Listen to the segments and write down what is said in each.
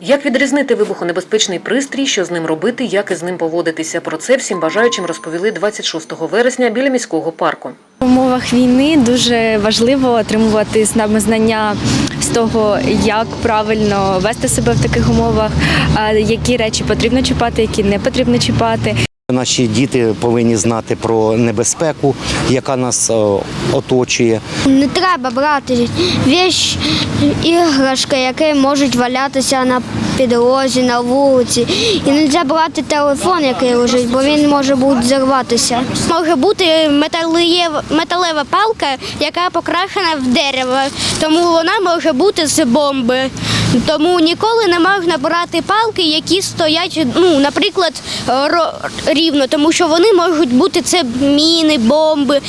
Як відрізнити вибухонебезпечний пристрій, що з ним робити, як із ним поводитися? Про це всім бажаючим розповіли 26 вересня біля міського парку. В умовах війни дуже важливо отримувати знання з того, як правильно вести себе в таких умовах, які речі потрібно чіпати, які не потрібно чіпати. Наші діти повинні знати про небезпеку, яка нас е, оточує. Не треба брати віч, іграшки, які можуть валятися на підлозі, на вулиці. І не можна брати телефон, який лежить, бо він може бути зірватися. Може бути металева палка, яка покрашена в дерево, тому вона може бути з бомби. Тому ніколи не можна брати палки, які стоять, ну, наприклад, ро- рівно, тому що вони можуть бути це міни, бомби.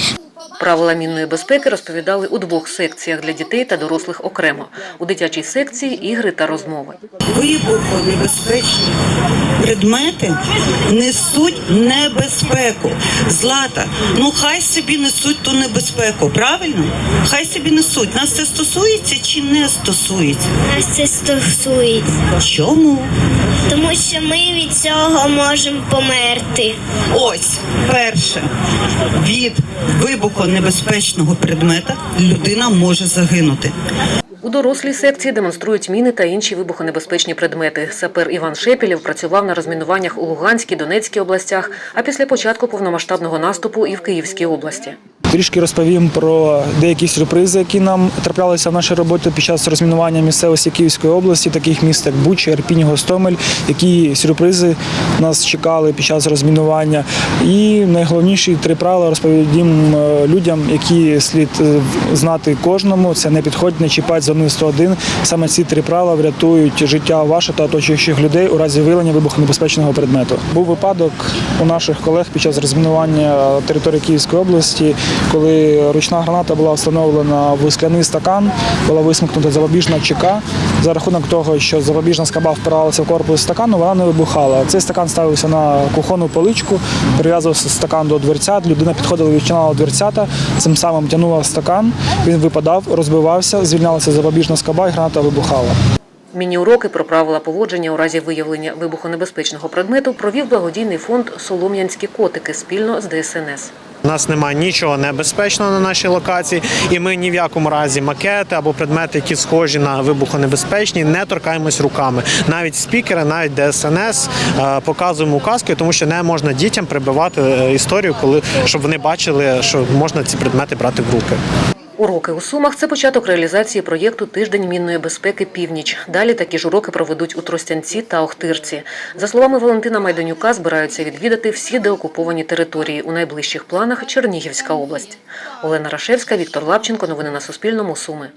Правила мінної безпеки розповідали у двох секціях для дітей та дорослих окремо. У дитячій секції ігри та розмови. Вибухонебезпечні предмети несуть небезпеку. Злата, ну хай собі несуть ту небезпеку, правильно? Хай собі несуть. Нас це стосується чи не стосується? Нас це стосується, Чому? тому що ми від цього можемо померти. Ось перше від вибухонебезпечного предмета людина може загинути. У дорослій секції демонструють міни та інші вибухонебезпечні предмети. Сапер Іван Шепілєв працював на розмінуваннях у Луганській, Донецькій областях, а після початку повномасштабного наступу і в Київській області. Трішки розповім про деякі сюрпризи, які нам траплялися в нашій роботі під час розмінування місцевості Київської області, таких міст як Буча, Ірпінь, Гостомель. Які сюрпризи нас чекали під час розмінування. І найголовніші три правила розповідім е, людям, які слід е, знати кожному. Це не підходь, не чіпать зони 101. Саме ці три правила врятують життя ваше та оточуючих людей у разі виявлення вибухонебезпечного предмету. Був випадок у наших колег під час розмінування території Київської області, коли ручна граната була встановлена в скляний стакан, була висмикнута запобіжна ЧК. За рахунок того, що запобіжна скаба впиралася в корпус стакану, вона не вибухала. Цей стакан ставився на кухонну поличку, прив'язувався стакан до дверцят. Людина підходила, відчиняла дверцята, цим самим тягнула стакан. Він випадав, розбивався, звільнялася запобіжна скаба, і граната вибухала. Міні-уроки про правила поводження у разі виявлення вибухонебезпечного предмету провів благодійний фонд Солом'янські котики спільно з ДСНС. У нас немає нічого небезпечного на нашій локації, і ми ні в якому разі макети або предмети, які схожі на вибухонебезпечні, не торкаємось руками. Навіть спікери, навіть ДСНС е, показуємо указки, тому що не можна дітям прибивати е, історію, коли щоб вони бачили, що можна ці предмети брати в руки. Уроки у Сумах це початок реалізації проєкту Тиждень мінної безпеки Північ. Далі такі ж уроки проведуть у Тростянці та Охтирці. За словами Валентина Майданюка, збираються відвідати всі деокуповані території у найближчих планах Чернігівська область. Олена Рашевська, Віктор Лапченко. Новини на Суспільному. Суми.